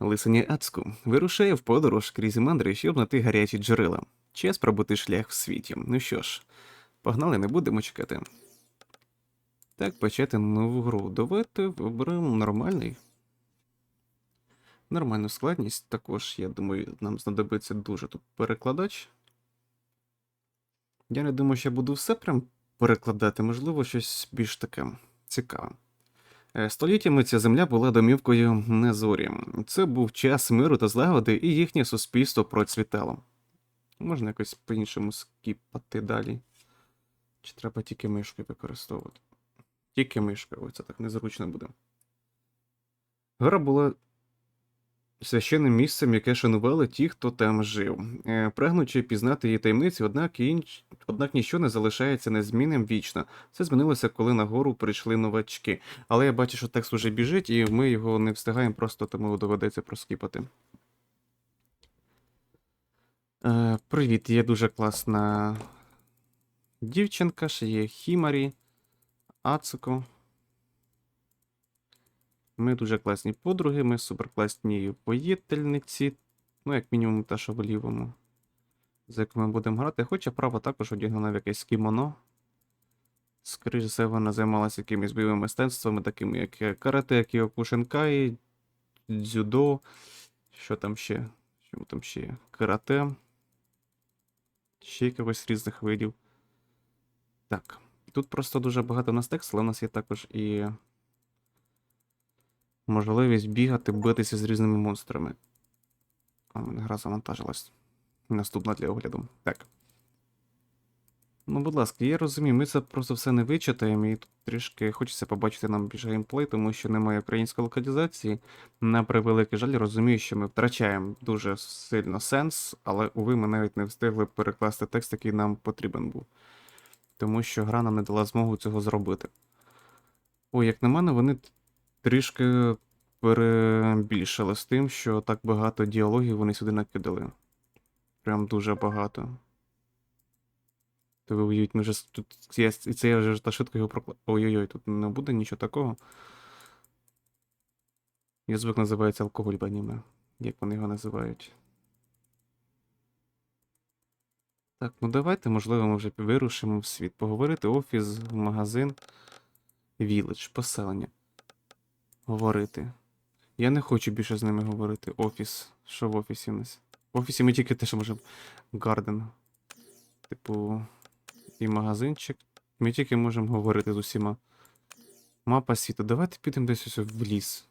Лисиня Ацку вирушає в подорож крізь мандри, щоб знайти гарячі джерела. Час пробути шлях в світі. Ну що ж, погнали, не будемо чекати. Так, почати нову гру. Давайте виберемо нормальний. Нормальну складність. Також, я думаю, нам знадобиться дуже тут перекладач. Я не думаю, що я буду все прям перекладати, можливо, щось більш таке цікаве. Е, Століттями ця земля була домівкою Незорі. Це був час миру та злагоди, і їхнє суспільство процвітало. Можна якось по-іншому скіпати далі. Чи треба тільки мишки використовувати? Тільки мишки, ось це так незручно буде. Гора була священним місцем, яке шанували ті, хто там жив. Е, Прагнучи пізнати її таємниці, однак, інч... однак ніщо не залишається незмінним вічно. Це змінилося, коли на гору прийшли новачки. Але я бачу, що текст уже біжить, і ми його не встигаємо, просто тому доведеться проскіпати. Е, привіт, є дуже класна дівчинка, ще є Хімарі, Ацуко. Ми дуже класні подруги, ми суперкласні воїтельниці. Ну, як мінімум, та, що в лівому. За яку ми будемо грати. Хоча право також одягнена в якесь кімоно. Скоріше все, вона займалася якимись бойовими мистецтвами, такими як е, карате, кіокушинкай, дзюдо. Що там ще? Що там ще є? Карате. Ще якогось різних видів. Так. Тут просто дуже багато у нас тексту, але у нас є також і можливість бігати, битися з різними монстрами. Гра завантажилась. Наступна для огляду. Так. Ну, будь ласка, я розумію, ми це просто все не вичитаємо, і тут трішки хочеться побачити нам більше геймплей, тому що немає української локалізації. На превеликий жаль, розумію, що ми втрачаємо дуже сильно сенс, але, уви, ми навіть не встигли перекласти текст, який нам потрібен був. Тому що гра нам не дала змогу цього зробити. Ой, як на мене, вони трішки перебільшили з тим, що так багато діалогів вони сюди накидали. Прям дуже багато. То ви уявіть, ми вже тут. Я, це я вже та швидко його прокла. Ой-ой-ой, тут не буде нічого такого. Я звик називається алкоголь в аніме. Як вони його називають. Так, ну давайте, можливо, ми вже вирушимо в світ. Поговорити офіс, магазин, віледж, поселення. Говорити. Я не хочу більше з ними говорити. Офіс. Що в офісі у нас? В офісі ми тільки те, що можемо. Гарден. Типу. І магазинчик. Ми тільки можемо говорити з усіма. Мапа світу. Давайте підемо десь ось в ліс.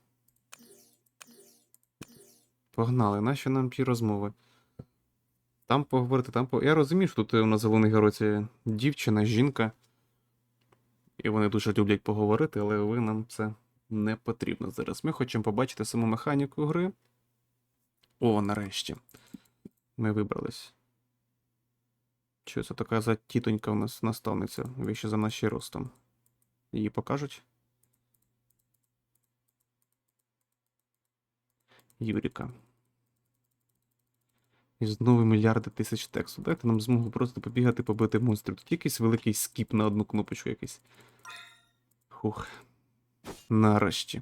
Погнали, нащо нам ті розмови? Там поговорити, там по. Я розумію, що тут у нас головний герой це дівчина, жінка. І вони дуже люблять поговорити, але ви нам це не потрібно зараз. Ми хочемо побачити саму механіку гри. О, нарешті. Ми вибрались. Що це така за тітонька у нас наставниця, вище за наші ростом. Її покажуть. Юріка. І знову мільярди тисяч тексту. Дайте нам змогу просто побігати, побити монстрів. Тут якийсь великий скіп на одну кнопочку якийсь. Хух. Нарешті.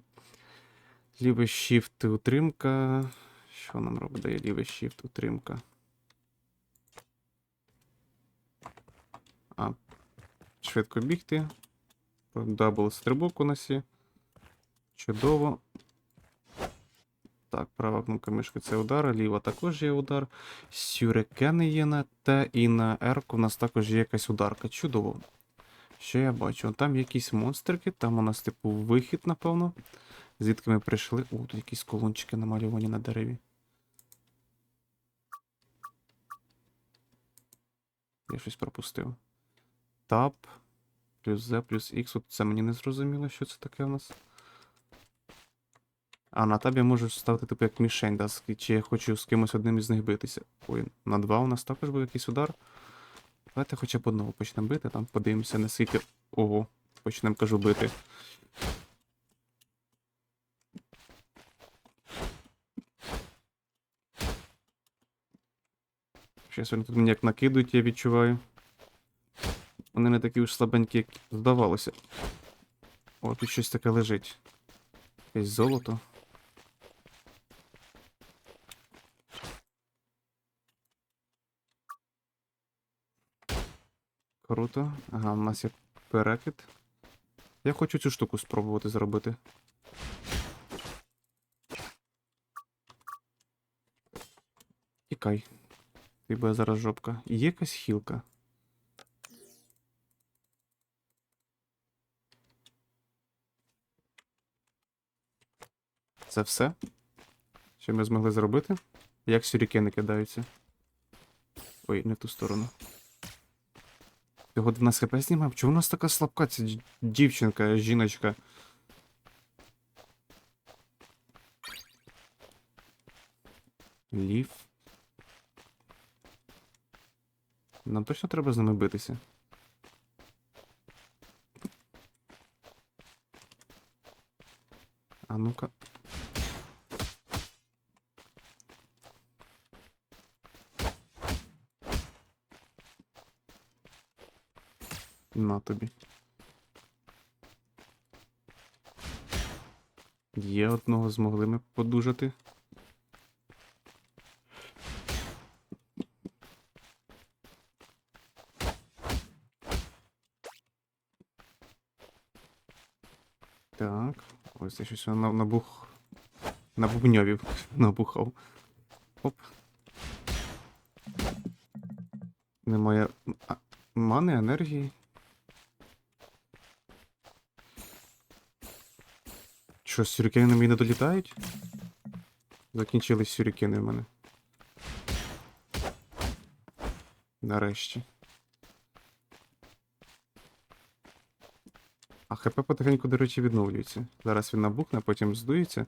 Лівий shift утримка. Що нам робить? Дає лівий shift утримка. А. Швидко бігти. Дабл стрибок у нас є. Чудово. Так, права кнопка мишки це удар, ліва також є удар. Сюрекени є на Т і на R у нас також є якась ударка. Чудово. Що я бачу? Там якісь монстрики, там у нас, типу, вихід, напевно. Звідки ми прийшли. О, тут якісь колончики намальовані на дереві. Я щось пропустив. Тап. Плюс Z, плюс X. От це мені не зрозуміло, що це таке у нас. А на табі можу ставити типу як мішень, да, чи я хочу з кимось одним із них битися. Ой, на два у нас також був якийсь удар. Давайте хоча б одного почнемо бити, там подивимося, наскільки. Ого, почнемо кажу бити. Щас вони тут мені як накидують, я відчуваю. Вони не такі уж слабенькі, як здавалося. О, тут щось таке лежить. Якесь золото. Круто. Ага, у нас є перекид. Я хочу цю штуку спробувати зробити. Тікай. Ти буде зараз жопка. Є якась хілка. Це все? Що ми змогли зробити? Як сюрікени кидаються? Ой, не в ту сторону. Його 12 хп знімав? Чому у нас така слабка ця дівчинка, жіночка? Лів. Нам точно треба з ними битися? А ну-ка. На тобі. Є одного змогли ми подужати. Так, ось я щось на- набух. Набубньовів. Набухав. Оп. Немає мани, енергії. Що, сюрікени мені не долітають? Закінчились сюрікени в мене. Нарешті. А ХП потихеньку, до речі, відновлюється. Зараз він набухне, потім здується.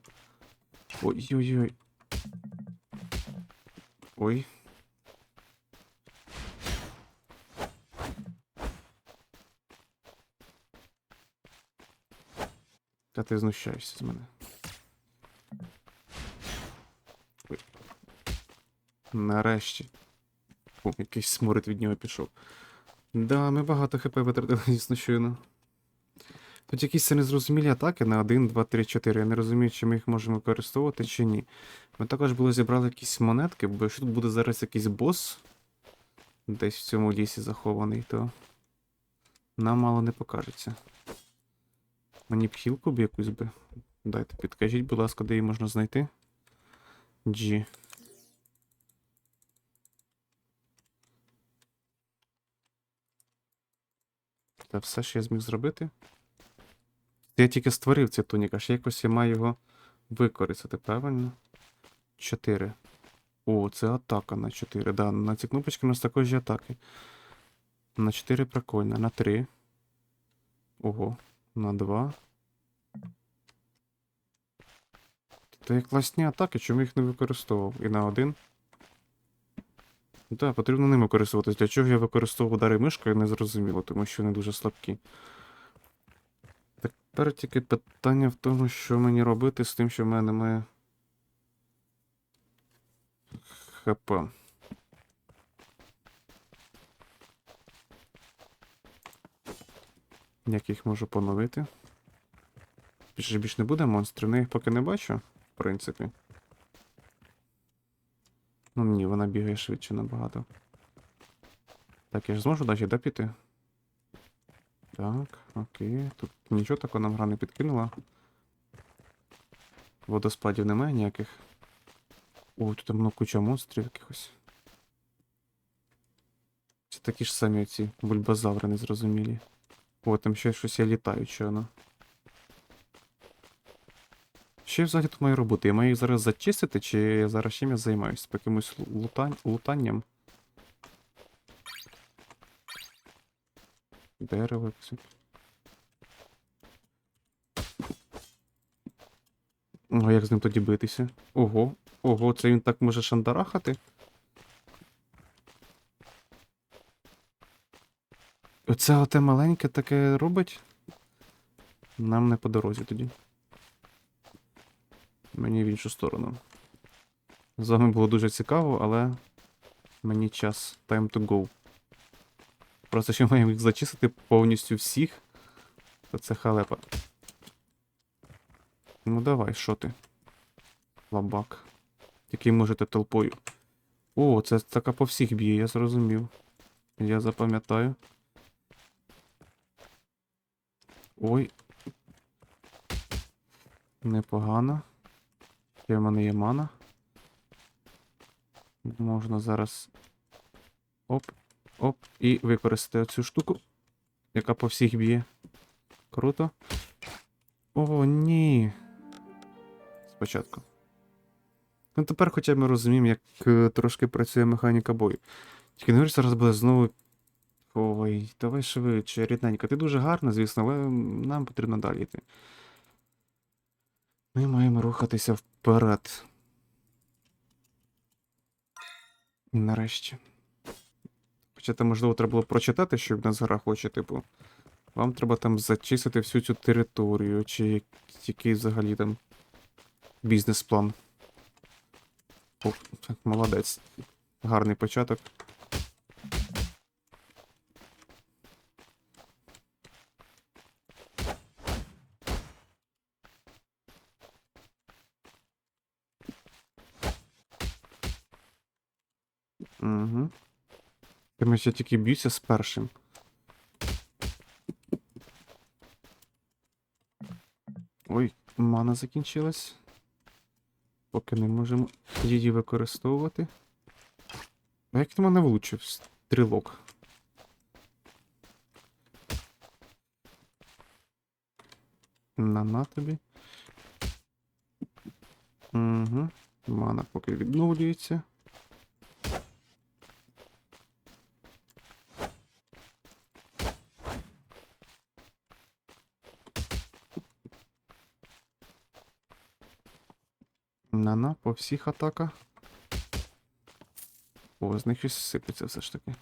Ой-ой-ой. Ой. Та ти знущаєшся з мене. Нарешті. О, якийсь сморід від нього пішов. Да, ми багато хп витратили, звісно, щойно. Тут якісь незрозумілі атаки на 1, 2, 3, 4. Я не розумію, чи ми їх можемо використовувати, чи ні. Ми також були зібрали якісь монетки, бо якщо тут буде зараз якийсь бос десь в цьому лісі захований, то нам мало не покажеться. Мені б хілку б якусь би. Дайте, підкажіть, будь ласка, де її можна знайти. G. Та все, що я зміг зробити. Я тільки створив цей тунік, а ще якось я маю його використати, правильно? 4. О, це атака на 4. Да, на ці кнопочки у нас також є атаки. На 4 прикольно. На 3. Ого. На 2. Це як класні атаки, чому їх не використовував? І на 1. Так, потрібно ними користуватись. Для чого я використовував удари мишкою, не зрозуміло, тому що вони дуже слабкі. Тепер тільки питання в тому, що мені робити з тим, що в мене немає. ХП. Як їх можу поновити? Більше більш не буде монстрів, я їх поки не бачу, в принципі. Ну ні, вона бігає швидше набагато. Так, я ж зможу далі да, піти? Так, окей. Тут нічого такого нам гра не підкинула. Водоспадів немає ніяких. О, тут там ну, куча монстрів якихось. Це такі ж самі ці бульбазаври незрозумілі. О, там ще щось я літаю, воно. Що я взагалі тут маю робити? Я маю їх зараз зачистити, чи я зараз чим я займаюся? Якимось лутань... лутанням? Дерево якось. А як з ним тоді битися? Ого, ого, це він так може шандарахати? Оце оте маленьке таке робить? Нам не по дорозі тоді. Мені в іншу сторону. З вами було дуже цікаво, але мені час time to go. Просто що маємо їх зачистити повністю всіх, то це халепа. Ну давай, що ти? Лабак. Який можете толпою. О, це така по всіх б'є, я зрозумів. Я запам'ятаю. Ой. Непогано. Ще в мене є мана. Можна зараз. Оп, оп, і використати цю штуку, яка по всіх б'є. Круто. О, ні. Спочатку. Ну тепер хоча ми розуміємо, як е, трошки працює механіка бою. Тільки не говориш, зараз буде знову. Ой, давай швидше, рідненько. Ти дуже гарна, звісно, але нам потрібно далі йти. Ми маємо рухатися вперед. Нарешті. Хоча там, можливо, треба було прочитати, що в нас гра хоче, типу. Вам треба там зачистити всю цю територію, чи який взагалі там бізнес-план. О, молодець. Гарний початок. Угу. Ми ще тільки б'юся з першим. Ой, мана закінчилась. Поки не можемо її використовувати. А як ти мене влучив? Стрілок. На на тобі. Угу. Мана поки відновлюється. На-на, по всіх атаках. О, з них щось сипеться все ж таки.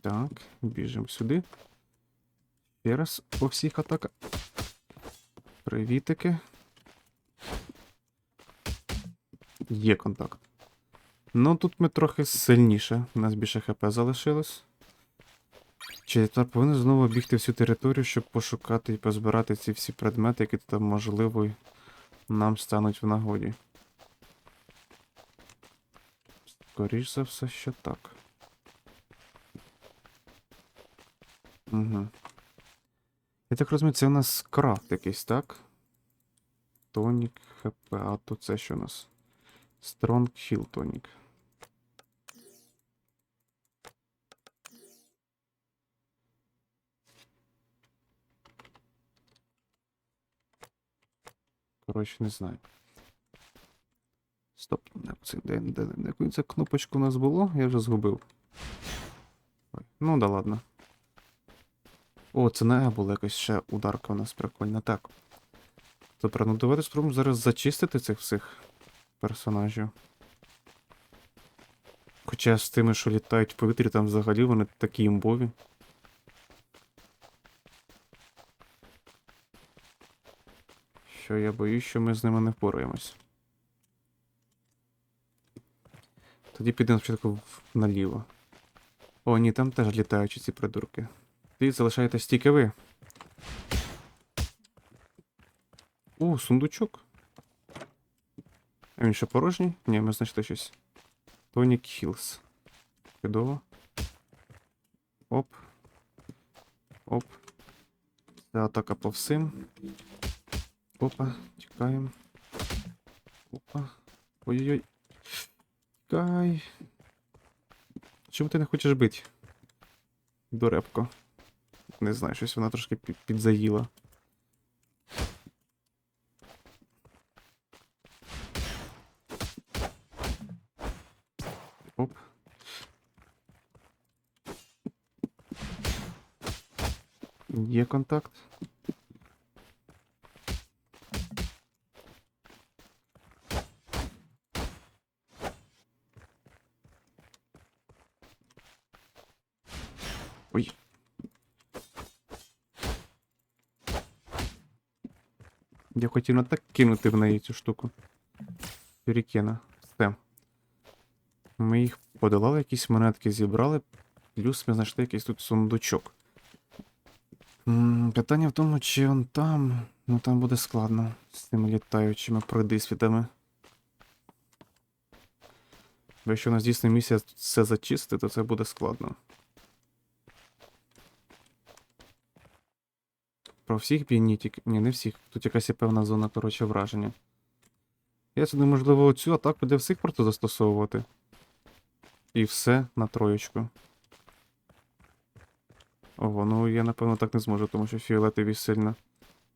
Так, біжимо сюди. Ще раз по всіх атаках. Привітики. Є контакт. Ну тут ми трохи сильніше. У нас більше ХП залишилось. Чи та повинен знову бігти всю територію, щоб пошукати і позбирати ці всі предмети, які там можливо нам стануть в нагоді. Скоріш за все, що так. Угу. Я так розумію, це у нас крафт якийсь, так? Тонік, ХП, а тут це що у нас? Стронг Хіл тонік. Коротше, не знаю. Стоп, це, де, кнопочку у нас було? Я вже згубив. Ой, Ну да ладно. О, це не була якась ще ударка у нас прикольна. Так. Добре, ну давайте спробуємо зараз зачистити цих всіх персонажів. Хоча з тими, що літають в повітрі, там взагалі вони такі імбові. Що я боюсь, що ми з ними не впораємось. Тоді підемо спочатку наліво. О, ні, там теж літаючі ці придурки. Ти залишаєтесь тільки ви. О, сундучок. А він ще порожній? Ні, ми знайшли щось. Тонік Хілс. Чудово. Оп. Оп. Це атака по всім. Опа, тікаємо. Опа. Ой-ой-ой. Тікай. Чому ти не хочеш бити? Дурепко. Не знаю, щось вона трошки підзаїла. Оп. Є контакт. Ой. Я хотів на так кинути в неї цю штуку. Юрікена. Все. Ми їх подолали, якісь монетки зібрали, плюс ми знайшли якийсь тут сундучок. Питання в тому, чи он там. Ну там буде складно з тими літаючими пройдисвітами. Якщо у нас дійсно місія все зачистити, то це буде складно. Про всіх бій, ні, не всіх. Тут якась є певна зона, коротше, враження. Я сюди, можливо, цю атаку для всіх просто застосовувати. І все на троєчку. Ого, ну я напевно так не зможу, тому що фіолетові сильно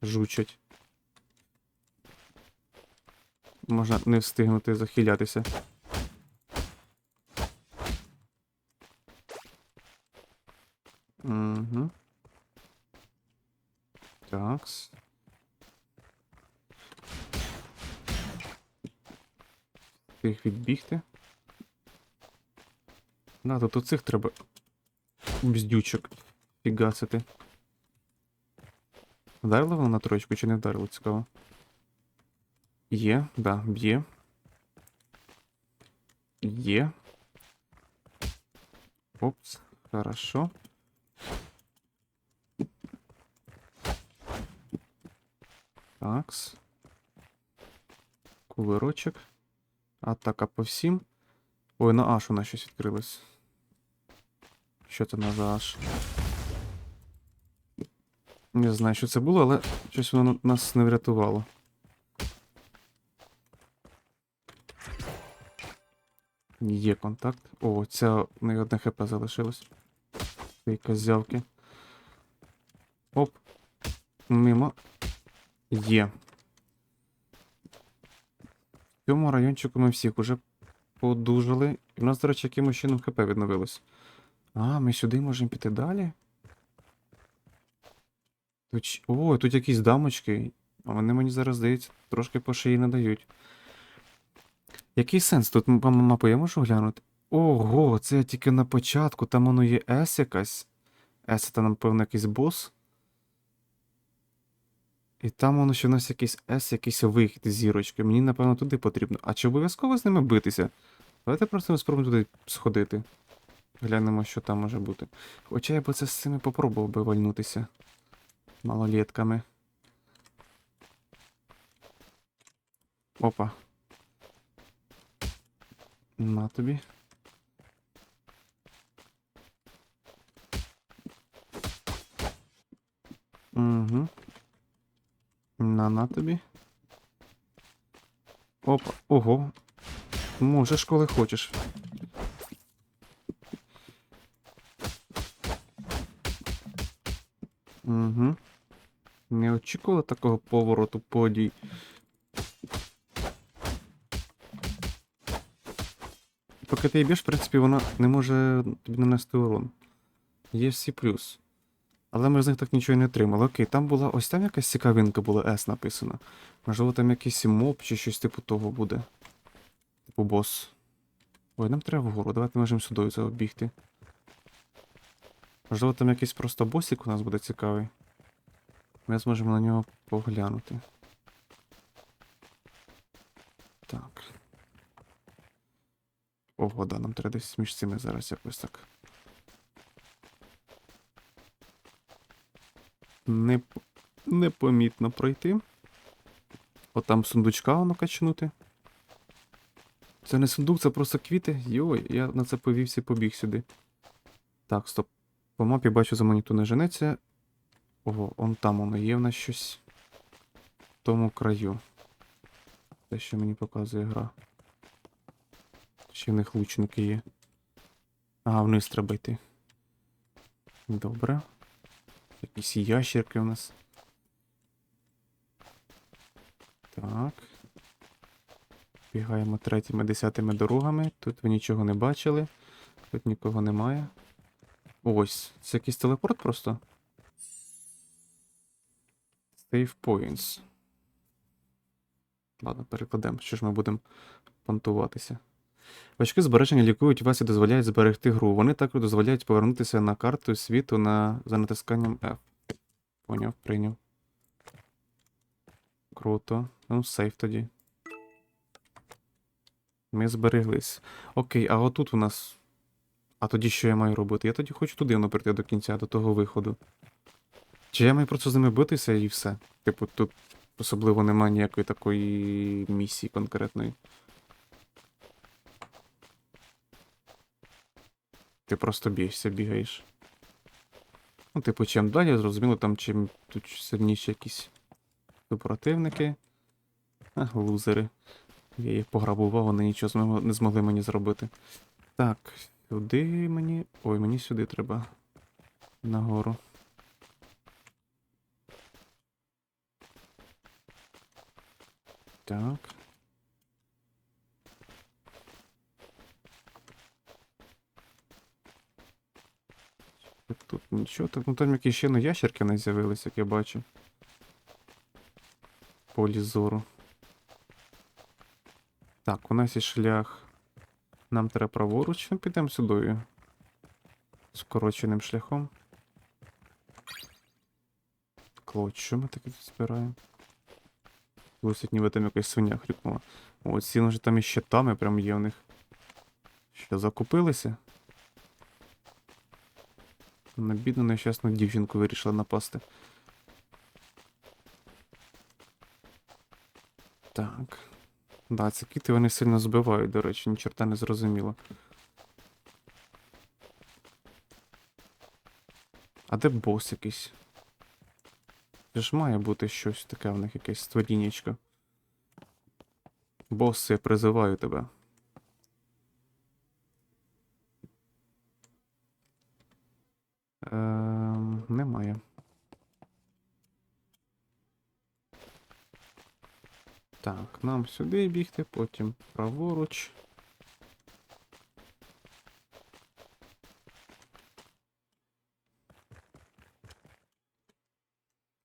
жучать. Можна не встигнути захилятися. Угу. Такс. Тих відбігти. Да, тут оцих треба бздючок фігасити. Вдарили воно на троєчку чи не вдарило, цікаво. Є, да, б'є. Є. Опс, хорошо. Такс. Кувирочок. Атака по всім. Ой, на Аш у нас щось відкрилось. Що це на за Аш? Не знаю, що це було, але щось воно нас не врятувало. Є контакт. О, ця не одне хп залишилось. Ці козявки. Оп. Мимо. Є. В цьому райончику ми всіх уже подужали. І в нас, до речі, якимось чином хп відновилось. А, ми сюди можемо піти далі. Тут... О, тут якісь дамочки. А вони мені зараз здається, трошки по шиї не дають. Який сенс? Тут мапу я можу глянути? Ого, це я тільки на початку, там воно є С якась. С це, напевно, якийсь бос. І там воно ще у нас якийсь С, якийсь вихід зірочки. Мені, напевно, туди потрібно. А чи обов'язково з ними битися? Давайте просто спробуємо туди сходити. Глянемо, що там може бути. Хоча я би це з цими попробував би вальнутися. Малолетками. Опа. На тобі. Угу. На на тобі. Опа. Ого. Можеш, коли хочеш. Угу. Не очікувала такого повороту подій. Поки ти її в принципі, вона не може тобі нанести урон. Є всі плюс. Але ми з них так нічого не отримали. Окей, там була ось там якась цікавинка була S написана. Можливо, там якийсь моб чи щось типу того буде. Типу бос. Ой, нам треба вгору, давайте можемо сюди заобігти. Можливо, там якийсь просто босик у нас буде цікавий. Ми зможемо на нього поглянути. Так. Ого, да, нам треба десь між цими зараз якось так. Непомітно пройти. От там сундучка воно качнути. Це не сундук, це просто квіти. Йой, я на це повівся і побіг сюди. Так, стоп. По мапі бачу за ніхто не женеться. Ого, он там воно є в нас щось. В тому краю. Те, що мені показує гра. Ще в них лучники є. Ага, вниз треба йти. Добре. Якісь ящерки у нас. Так. Бігаємо третіми, десятими дорогами. Тут ви нічого не бачили. Тут нікого немає. Ось, це якийсь телепорт просто. Save points. Ладно, перекладемо, що ж ми будемо понтуватися. Очки збереження лікують вас і дозволяють зберегти гру. Вони також дозволяють повернутися на карту світу на... за натисканням F. Поняв, прийняв. Круто. Ну, сейф тоді. Ми збереглись. Окей, а отут у нас. А тоді що я маю робити? Я тоді хочу туди воно прийти до кінця, до того виходу. Чи я маю просто з ними битися і все? Типу, тут особливо немає ніякої такої місії конкретної. Ти просто б'єшся, бігаєш. Ну, типу, чим далі, зрозуміло, там чим тут сильніші якісь супротивники. А, лузери. Я їх пограбував, вони нічого не змогли мені зробити. Так, сюди мені. Ой, мені сюди треба. Нагору. Так. Тут нічого, так, ну там якісь ще ну, ящерки не з'явились, як я бачу. Полі зору. Так, у нас є шлях. Нам треба праворуч, ну підемо сюди. Скороченим шляхом. Клоч, що ми таке збираємо? Досить ніби там якась свиня хрюкнула. О, ці вже там і щитами прям є у них. Що, закупилися? На бідну нещасну дівчинку вирішила напасти. Так. Да, ці кіти вони сильно збивають, до речі, ні чорта не зрозуміло. А де бос якийсь? Це ж має бути щось таке в них якесь створіннячко. Бос, я призиваю тебе. Ем, немає. Так, нам сюди бігти, потім праворуч.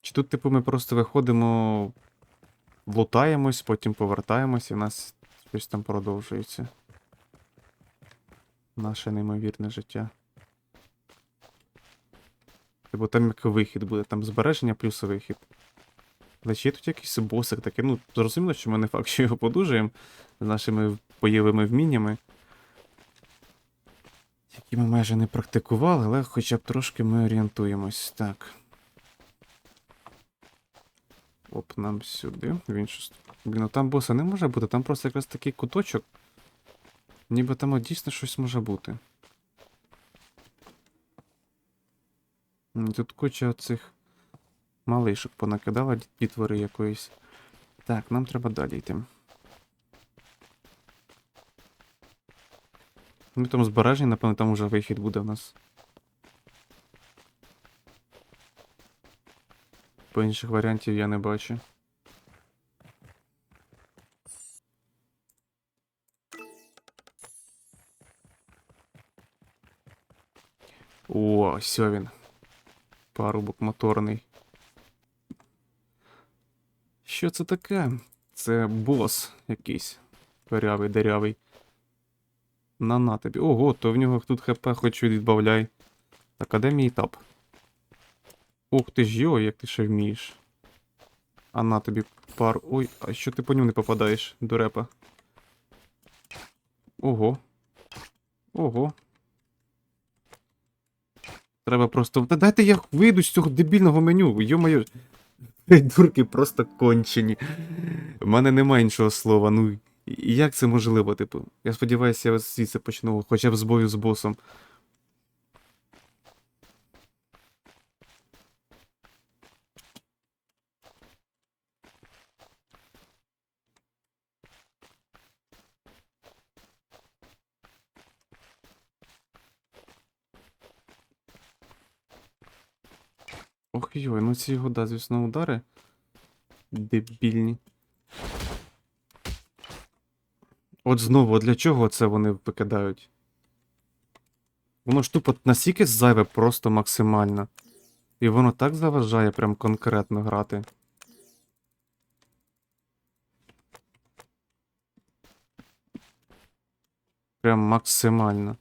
Чи тут, типу, ми просто виходимо, лутаємось, потім повертаємось, і в нас щось там продовжується. Наше неймовірне життя. Типу там як вихід буде, там збереження плюс вихід. Але чи є тут якийсь босик такий? Ну, зрозуміло, що ми не факт, що його подужаємо з нашими бойовими вміннями. Які ми майже не практикували, але хоча б трошки ми орієнтуємось. Так. Оп, нам сюди. В іншу. Блін, ну там боса не може бути, там просто якраз такий куточок. Ніби там дійсно щось може бути. Тут куча оцих малишок понакидала дітвори якоїсь. Так, нам треба далі йти. Ну там збереження, напевно, там уже вихід буде в нас. По інших варіантів я не бачу. О, ось він. Парубок моторний. Що це таке? Це бос якийсь. Корявий, дерявий. На на тобі. Ого, то в нього тут хп хоч відбавляй. Так, а де мій тап? Ух ти ж йо, як ти ще вмієш. А на тобі пар. Ой, а що ти по ньому не попадаєш, дурепа? Ого. Ого. Треба просто. Та дайте я вийду з цього дебільного меню. Йо-моє. Дурки просто кончені. У мене нема іншого слова. Ну. Як це можливо, типу? Я сподіваюся, я звідси почну хоча б з бою з босом. Ох йой, ну ці його, да, звісно, удари. Дебільні. От знову, для чого це вони викидають? Воно ж тупо настільки зайве просто максимально. І воно так заважає прям конкретно грати. Прям максимально.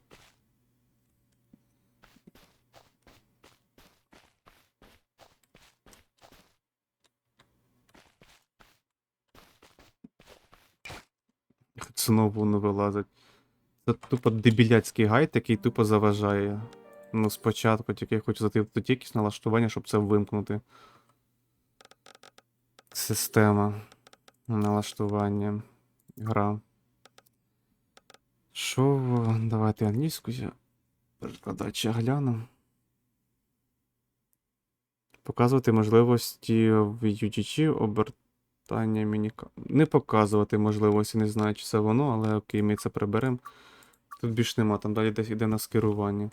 Знову воно вилазить. Це тупо дебіляцький гайд, який тупо заважає. Ну, спочатку тільки я хочу зайти тут якісь налаштування, щоб це вимкнути. Система. Налаштування. Гра. Що? Давайте англійську я перекладача гляну. Показувати можливості в UGG, обертання мініка. Не показувати можливості, не знаю, чи це воно, але окей, ми це приберемо. Тут більш нема, там далі десь йде на скерування.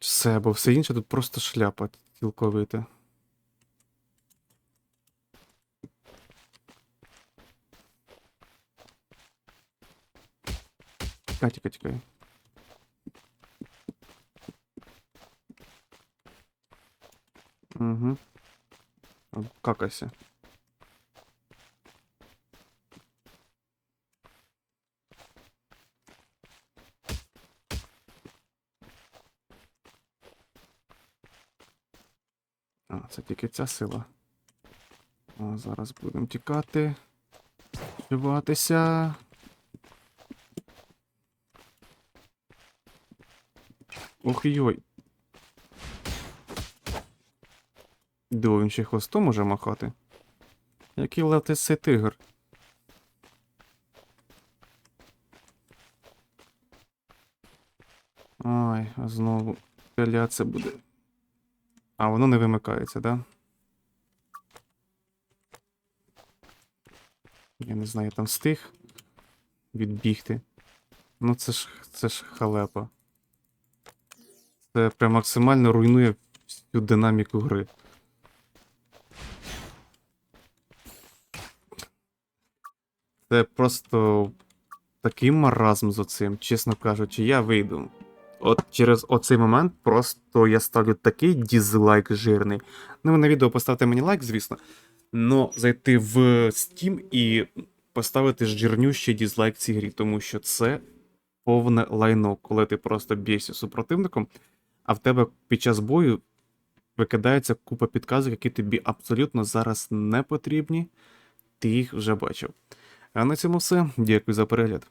Все, бо все інше тут просто шляпа цілковита. Тікай, тікай, тікай. Угу. Какайся. А, це тільки ця сила. О, зараз будемо тікати. Вшиватися. Ох йой. Диво, він ще хвостом може махати. Який летисий тигр. Ой, знову це буде. А, воно не вимикається, да? Я не знаю, я там встиг відбігти. Ну це ж це ж халепа. Це прям максимально руйнує всю динаміку гри. Це просто такий маразм з оцим, чесно кажучи, я вийду. От через оцей момент просто я ставлю такий дізлайк жирний. Ну, ви на відео поставте мені лайк, звісно. Но зайти в Steam і поставити жирнющий дізлайк цій грі, тому що це повне лайно, коли ти просто б'єшся супротивником, а в тебе під час бою викидається купа підказок, які тобі абсолютно зараз не потрібні. Ти їх вже бачив. А на цьому все. Дякую за перегляд.